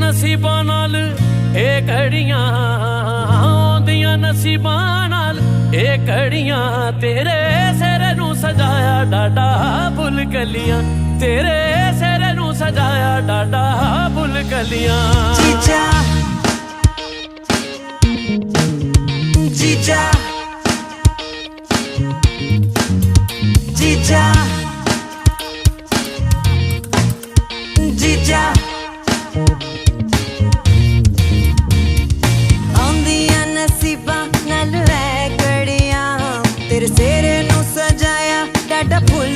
ਨਸੀਬਾਂ ਨਾਲ ਇਹ ਘੜੀਆਂ, ਆਉਂਦੀਆਂ ਨਸੀਬਾਂ ਨਾਲ ਇਹ ਘੜੀਆਂ, ਤੇਰੇ ਸਿਰ ਨੂੰ ਸਜਾਇਆ ਡਾਡਾ ਫੁੱਲ ਕਲੀਆਂ, ਤੇਰੇ ਸਿਰ ਨੂੰ ਸਜਾਇਆ ਡਾਡਾ ਫੁੱਲ ਕਲੀਆਂ। Chicha Chicha Chicha The pull